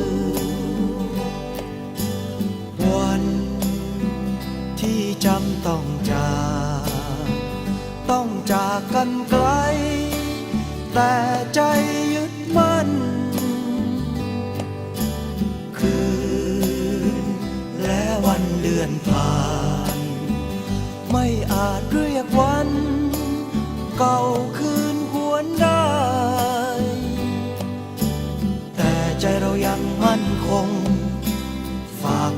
มำต้องจากต้องจากกันไกล แต่ใจยึดมั่น คืนและวันเดือนผ่าน ไม่อาจเรียกวัน เก่าคืนหวน